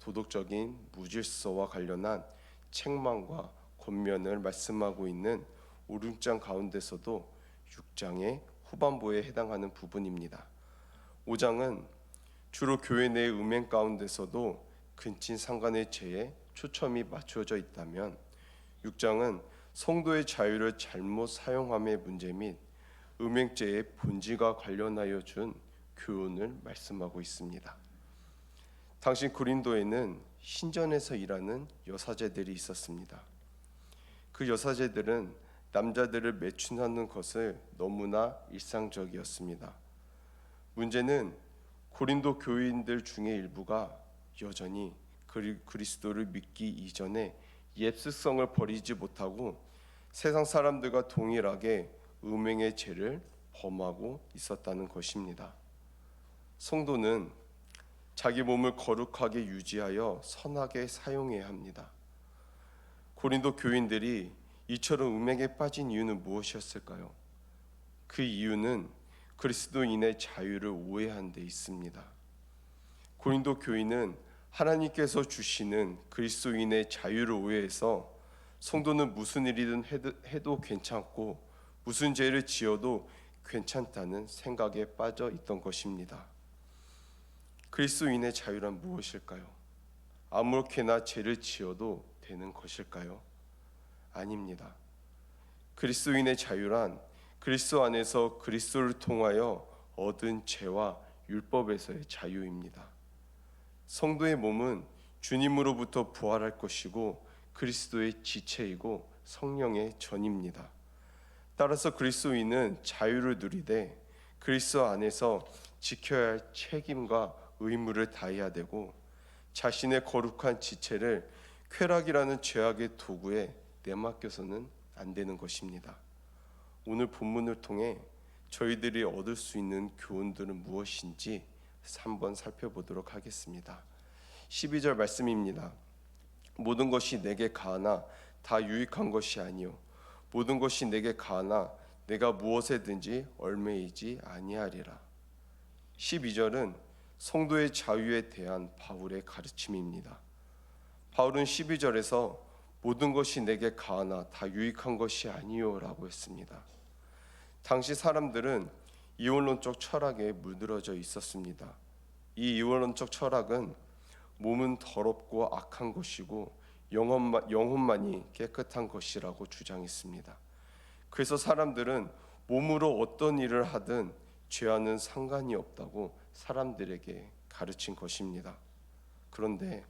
도덕적인 무질서와 관련한 책망과 권면을 말씀하고 있는 오륜장 가운데서도 6장의 후반부에 해당하는 부분입니다. 5장은 주로 교회 내 음행 가운데서도 근친 상간의 죄에 초점이 맞춰져 있다면 6장은 성도의 자유를 잘못 사용함의 문제 및 음행죄의 본질과 관련하여 준 교훈을 말씀하고 있습니다. 당시 고린도에는 신전에서 일하는 여사제들이 있었습니다. 그 여사제들은 남자들을 매춘하는 것을 너무나 일상적이었습니다. 문제는 고린도 교인들 중에 일부가 여전히 그리- 그리스도를 믿기 이전에 옛 습성을 버리지 못하고 세상 사람들과 동일하게 음행의 죄를 범하고 있었다는 것입니다. 성도는 자기 몸을 거룩하게 유지하여 선하게 사용해야 합니다. 고린도 교인들이 이처럼 음행에 빠진 이유는 무엇이었을까요? 그 이유는 그리스도인의 자유를 오해한 데 있습니다. 고린도 교인은 하나님께서 주시는 그리스도인의 자유를 오해해서 성도는 무슨 일이든 해도, 괜찮고 무슨 죄를 지어도 괜찮다는 생각에 빠져 있던 것입니다. 그리스도인의 자유란 무엇일까요? 아무렇게나 죄를 지어도 되는 것일까요? 아닙니다. 그리스도인의 자유란 그리스도 안에서 그리스도를 통하여 얻은 죄와 율법에서의 자유입니다. 성도의 몸은 주님으로부터 부활할 것이고 그리스도의 지체이고 성령의 전입니다. 따라서 그리스도인은 자유를 누리되 그리스도 안에서 지켜야 할 책임과 의무를 다해야 되고 자신의 거룩한 지체를 쾌락이라는 죄악의 도구에 내맡겨서는 안 되는 것입니다. 오늘 본문을 통해 저희들이 얻을 수 있는 교훈들은 무엇인지 한번 살펴보도록 하겠습니다. 12절 말씀입니다. 모든 것이 내게 가하나 다 유익한 것이 아니요 모든 것이 내게 가하나 내가 무엇에든지 얼매이지 아니하리라. 12절은 성도의 자유에 대한 바울의 가르침입니다. 바울은 12절에서 모든 것이 내게 가하나 다 유익한 것이 아니요라고 했습니다. 당시 사람들은 이원론적 철학에 물들어져 있었습니다. 이 이원론적 철학은 몸은 더럽고 악한 것이고 영혼만, 영혼만이 깨끗한 것이라고 주장했습니다. 그래서 사람들은 몸으로 어떤 일을 하든 죄와는 상관이 없다고 사람들에게 가르친 것입니다. 그런데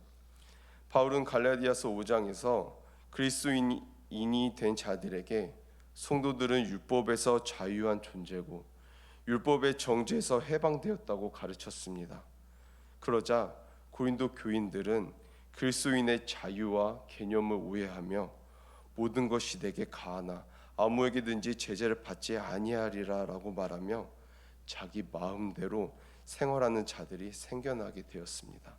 바울은 갈라디아서 5장에서 그리스도인이 된 자들에게 성도들은 율법에서 자유한 존재고 율법의 정죄에서 해방되었다고 가르쳤습니다. 그러자 고린도 교인들은 그리스도인의 자유와 개념을 오해하며 모든 것이 내게 가하나 아무에게든지 제재를 받지 아니하리라라고 말하며 자기 마음대로 생활하는 자들이 생겨나게 되었습니다.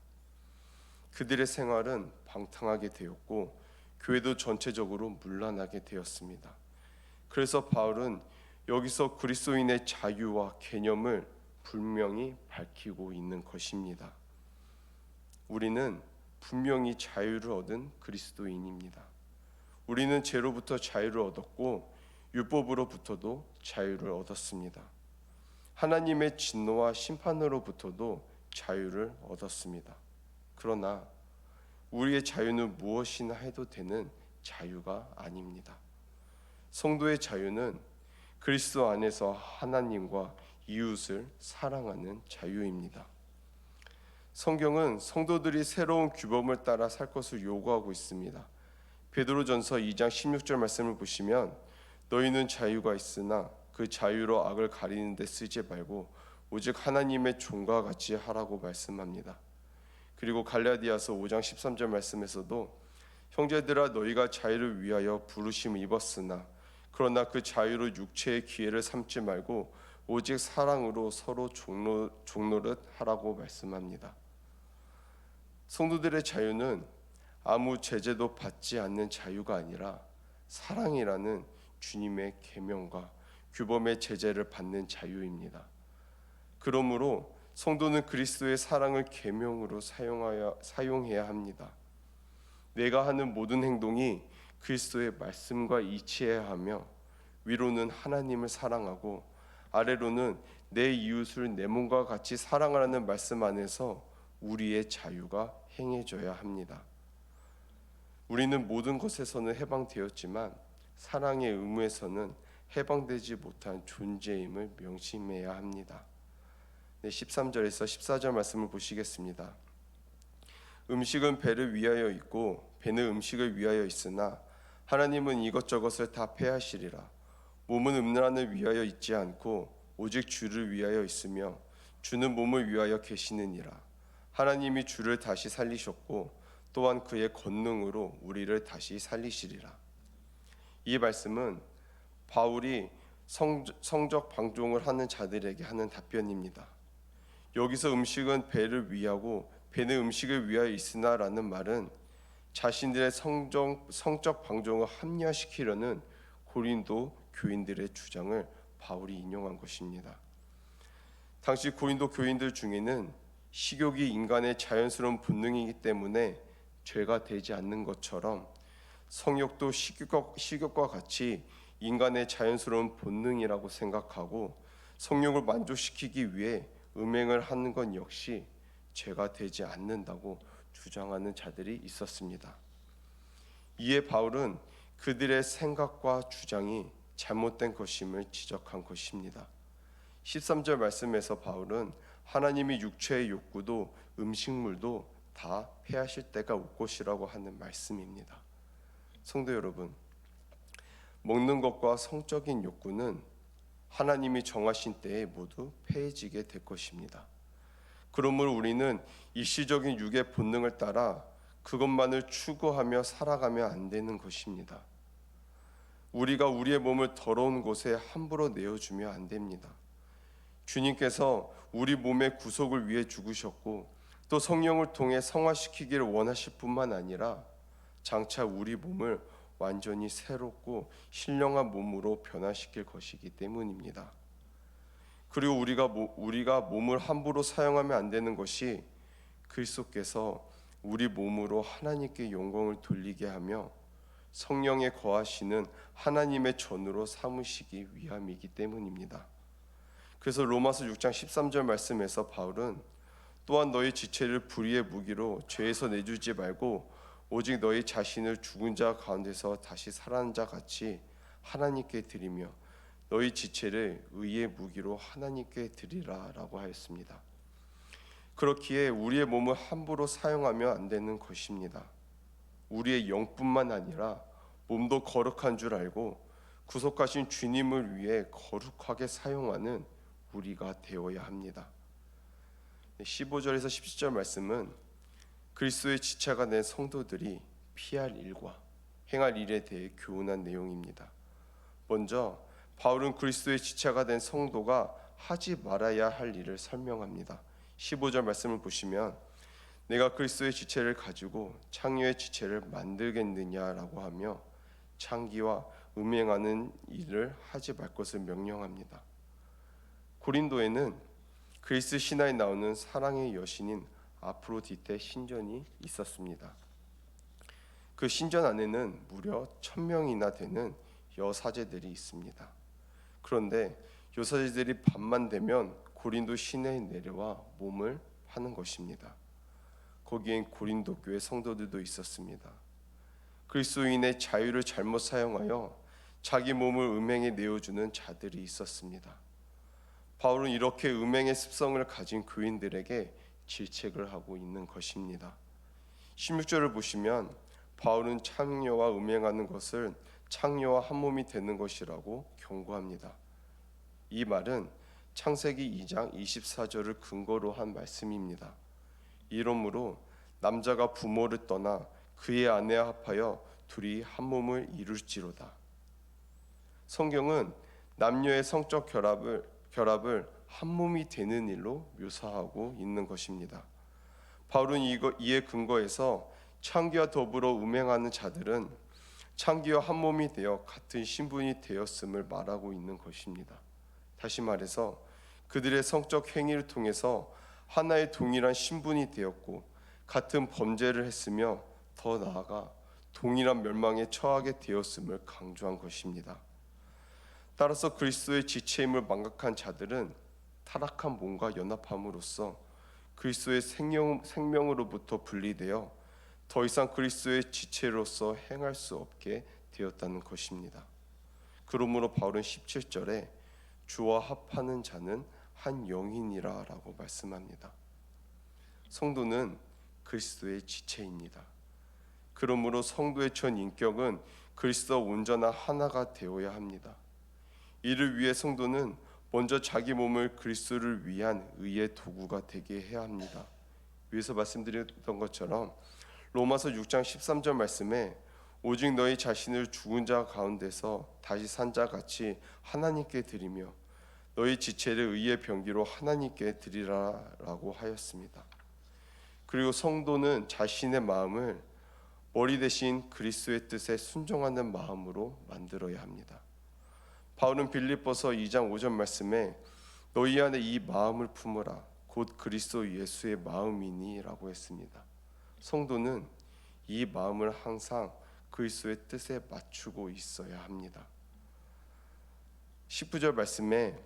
그들의 생활은 방탕하게 되었고 교회도 전체적으로 문란하게 되었습니다. 그래서 바울은 여기서 그리스도인의 자유와 개념을 분명히 밝히고 있는 것입니다. 우리는 분명히 자유를 얻은 그리스도인입니다. 우리는 죄로부터 자유를 얻었고 율법으로부터도 자유를 얻었습니다. 하나님의 진노와 심판으로부터도 자유를 얻었습니다. 그러나 우리의 자유는 무엇이나 해도 되는 자유가 아닙니다. 성도의 자유는 그리스도 안에서 하나님과 이웃을 사랑하는 자유입니다. 성경은 성도들이 새로운 규범을 따라 살 것을 요구하고 있습니다. 베드로전서 2장 16절 말씀을 보시면 너희는 자유가 있으나 그 자유로 악을 가리는 데 쓰지 말고 오직 하나님의 종과 같이 하라고 말씀합니다. 그리고 갈라디아서 5장 13절 말씀에서도 형제들아 너희가 자유를 위하여 부르심을 입었으나 그러나 그 자유로 육체의 기회를 삼지 말고 오직 사랑으로 서로 종로, 종노릇 하라고 말씀합니다. 성도들의 자유는 아무 제재도 받지 않는 자유가 아니라 사랑이라는 주님의 계명과 규범의 제재를 받는 자유입니다. 그러므로 성도는 그리스도의 사랑을 계명으로 사용하여 사용해야 합니다. 내가 하는 모든 행동이 그리스도의 말씀과 일치해야 하며 위로는 하나님을 사랑하고 아래로는 내 이웃을 내 몸과 같이 사랑하라는 말씀 안에서 우리의 자유가 행해져야 합니다. 우리는 모든 것에서는 해방되었지만 사랑의 의무에서는 해방되지 못한 존재임을 명심해야 합니다. 네, 13절에서 14절 말씀을 보시겠습니다. 음식은 배를 위하여 있고 배는 음식을 위하여 있으나 하나님은 이것저것을 다 패하시리라. 몸은 음란을 위하여 있지 않고 오직 주를 위하여 있으며 주는 몸을 위하여 계시느니라. 하나님이 주를 다시 살리셨고 또한 그의 권능으로 우리를 다시 살리시리라. 이 말씀은 바울이 성, 성적 방종을 하는 자들에게 하는 답변입니다. 여기서 음식은 배를 위하고 배는 음식을 위하여 있으나라는 말은 자신들의 성적, 성적 방종을 합리화시키려는 고린도 교인들의 주장을 바울이 인용한 것입니다. 당시 고린도 교인들 중에는 식욕이 인간의 자연스러운 본능이기 때문에 죄가 되지 않는 것처럼 성욕도 식욕과, 식욕과 같이 인간의 자연스러운 본능이라고 생각하고 성욕을 만족시키기 위해 음행을 하는 것 역시 죄가 되지 않는다고 주장하는 자들이 있었습니다. 이에 바울은 그들의 생각과 주장이 잘못된 것임을 지적한 것입니다. 13절 말씀에서 바울은 하나님이 육체의 욕구도 음식물도 다 폐하실 때가 올 것이라고 하는 말씀입니다. 성도 여러분, 먹는 것과 성적인 욕구는 하나님이 정하신 때에 모두 폐해지게 될 것입니다. 그러므로 우리는 일시적인 육의 본능을 따라 그것만을 추구하며 살아가면 안 되는 것입니다. 우리가 우리의 몸을 더러운 곳에 함부로 내어주면 안 됩니다. 주님께서 우리 몸의 구속을 위해 죽으셨고 또 성령을 통해 성화시키기를 원하실 뿐만 아니라 장차 우리 몸을 완전히 새롭고 신령한 몸으로 변화시킬 것이기 때문입니다. 그리고 우리가 우리가 몸을 함부로 사용하면 안 되는 것이 그리스도께서 우리 몸으로 하나님께 영광을 돌리게 하며 성령에 거하시는 하나님의 전으로 삼으시기 위함이기 때문입니다. 그래서 로마서 6장 13절 말씀에서 바울은 또한 너희 지체를 불의의 무기로 죄에서 내주지 말고 오직 너희 자신을 죽은 자 가운데서 다시 살아난 자 같이 하나님께 드리며 너희 지체를 의의 무기로 하나님께 드리라라고 하였습니다. 그렇기에 우리의 몸을 함부로 사용하면 안 되는 것입니다. 우리의 영뿐만 아니라 몸도 거룩한 줄 알고 구속하신 주님을 위해 거룩하게 사용하는 우리가 되어야 합니다. 15절에서 17절 말씀은 그리스도의 지체가 된 성도들이 피할 일과 행할 일에 대해 교훈한 내용입니다. 먼저 바울은 그리스도의 지체가 된 성도가 하지 말아야 할 일을 설명합니다. 15절 말씀을 보시면 내가 그리스도의 지체를 가지고 창녀의 지체를 만들겠느냐라고 하며 창기와 음행하는 일을 하지 말 것을 명령합니다. 고린도에는 그리스 신화에 나오는 사랑의 여신인 아프로디테 신전이 있었습니다. 그 신전 안에는 무려 천 명이나 되는 여사제들이 있습니다. 그런데 여사제들이 밤만 되면 고린도 시내에 내려와 몸을 파는 것입니다. 거기엔 고린도 교회 성도들도 있었습니다. 그리스도인의 자유를 잘못 사용하여 자기 몸을 음행에 내어주는 자들이 있었습니다. 바울은 이렇게 음행의 습성을 가진 교인들에게 질책을 하고 있는 것입니다. 16절을 보시면 바울은 창녀와 음행하는 것을 창녀와 한 몸이 되는 것이라고 경고합니다. 이 말은 창세기 2장 24절을 근거로 한 말씀입니다. 이러므로 남자가 부모를 떠나 그의 아내와 합하여 둘이 한 몸을 이룰지로다. 성경은 남녀의 성적 결합을 결합을 한 몸이 되는 일로 묘사하고 있는 것입니다. 바울은 이거, 이에 근거해서 창기와 더불어 음행하는 자들은 창기와 한 몸이 되어 같은 신분이 되었음을 말하고 있는 것입니다. 다시 말해서 그들의 성적 행위를 통해서 하나의 동일한 신분이 되었고 같은 범죄를 했으며 더 나아가 동일한 멸망에 처하게 되었음을 강조한 것입니다. 따라서 그리스도의 지체임을 망각한 자들은 타락한 몸과 연합함으로써 그리스도의 생명, 생명으로부터 분리되어 더 이상 그리스도의 지체로서 행할 수 없게 되었다는 것입니다. 그러므로 바울은 17절에 주와 합하는 자는 한 영이니라라고 말씀합니다. 성도는 그리스도의 지체입니다. 그러므로 성도의 전 인격은 그리스도와 온전한 하나가 되어야 합니다. 이를 위해 성도는 먼저 자기 몸을 그리스도를 위한 의의 도구가 되게 해야 합니다. 위에서 말씀드렸던 것처럼 로마서 6장 13절 말씀에 오직 너희 자신을 죽은 자 가운데서 다시 산 자 같이 하나님께 드리며 너희 지체를 의의 병기로 하나님께 드리라라고 하였습니다. 그리고 성도는 자신의 마음을 머리 대신 그리스도의 뜻에 순종하는 마음으로 만들어야 합니다. 바울은 빌립보서 2장 5절 말씀에 너희 안에 이 마음을 품으라 곧 그리스도 예수의 마음이니라고 했습니다. 성도는 이 마음을 항상 그리스도의 뜻에 맞추고 있어야 합니다. 19절 말씀에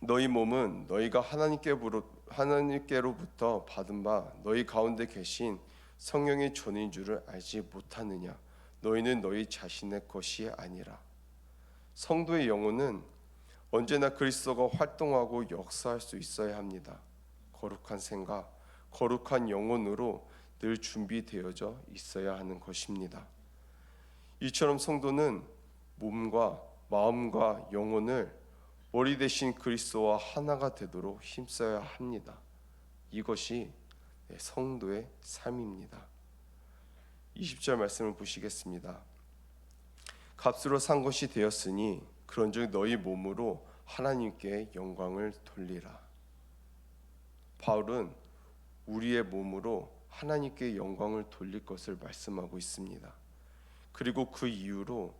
너희 몸은 너희가 하나님께로 하나님께로부터 받은 바 너희 가운데 계신 성령의 존인 줄을 알지 못하느냐 너희는 너희 자신의 것이 아니라 성도의 영혼은 언제나 그리스도가 활동하고 역사할 수 있어야 합니다. 거룩한 생각, 거룩한 영혼으로 늘 준비되어져 있어야 하는 것입니다. 이처럼 성도는 몸과 마음과 영혼을 머리 대신 그리스도와 하나가 되도록 힘써야 합니다. 이것이 성도의 삶입니다. 20절 말씀을 보시겠습니다. 값으로 산 것이 되었으니 그런즉 너희 몸으로 하나님께 영광을 돌리라. 바울은 우리의 몸으로 하나님께 영광을 돌릴 것을 말씀하고 있습니다. 그리고 그 이유로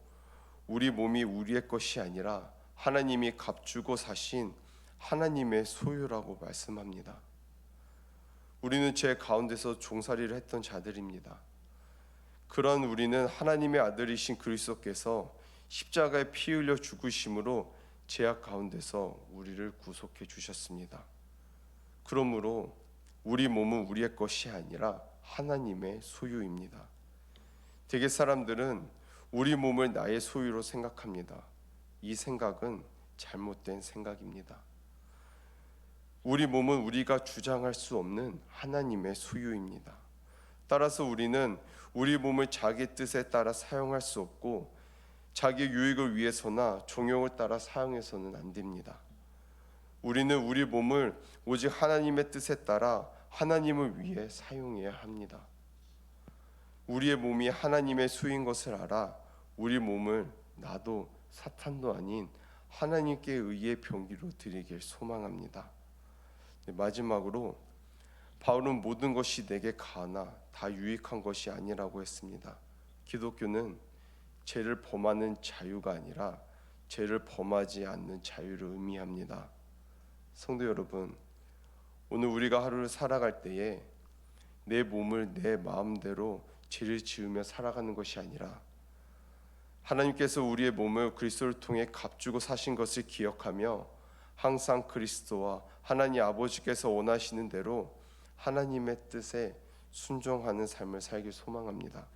우리 몸이 우리의 것이 아니라 하나님이 값주고 사신 하나님의 소유라고 말씀합니다. 우리는 제 가운데서 종살이를 했던 자들입니다. 그런 우리는 하나님의 아들이신 그리스도께서 십자가에 피 흘려 죽으심으로 죄악 가운데서 우리를 구속해 주셨습니다. 그러므로 우리 몸은 우리의 것이 아니라 하나님의 소유입니다. 대개 사람들은 우리 몸을 나의 소유로 생각합니다. 이 생각은 잘못된 생각입니다. 우리 몸은 우리가 주장할 수 없는 하나님의 소유입니다. 따라서 우리는 우리 몸을 자기 뜻에 따라 사용할 수 없고 자기 유익을 위해서나 종용을 따라 사용해서는 안 됩니다. 우리는 우리 몸을 오직 하나님의 뜻에 따라 하나님을 위해 사용해야 합니다. 우리의 몸이 하나님의 수인 것을 알아 우리 몸을 나도 사탄도 아닌 하나님께 의의 병기로 드리길 소망합니다. 네, 마지막으로 바울은 모든 것이 내게 가나 다 유익한 것이 아니라고 했습니다. 기독교는 죄를 범하는 자유가 아니라 죄를 범하지 않는 자유를 의미합니다. 성도 여러분, 오늘 우리가 하루를 살아갈 때에 내 몸을 내 마음대로 죄를 지으며 살아가는 것이 아니라 하나님께서 우리의 몸을 그리스도를 통해 값주고 사신 것을 기억하며 항상 그리스도와 하나님 아버지께서 원하시는 대로 하나님의 뜻에 순종하는 삶을 살길 소망합니다.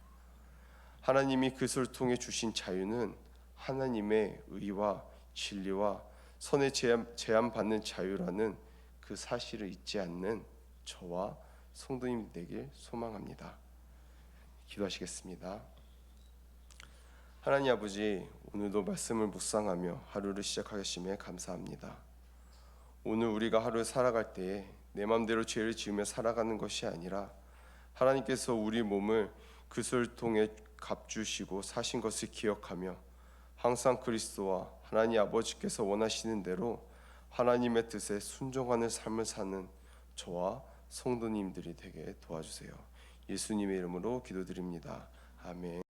하나님이 그것을 통해 주신 자유는 하나님의 의와 진리와 선에 제한 받는 자유라는 그 사실을 잊지 않는 저와 성도님 되길 소망합니다. 기도하시겠습니다. 하나님 아버지 오늘도 말씀을 묵상하며 하루를 시작하심에 감사합니다. 오늘 우리가 하루 살아갈 때에 내 마음대로 죄를 지으며 살아가는 것이 아니라 하나님께서 우리 몸을 그슬 통해 값주시고 사신 것을 기억하며 항상 그리스도와 하나님 아버지께서 원하시는 대로 하나님의 뜻에 순종하는 삶을 사는 저와 성도님들이 되게 도와주세요. 예수님의 이름으로 기도드립니다. 아멘.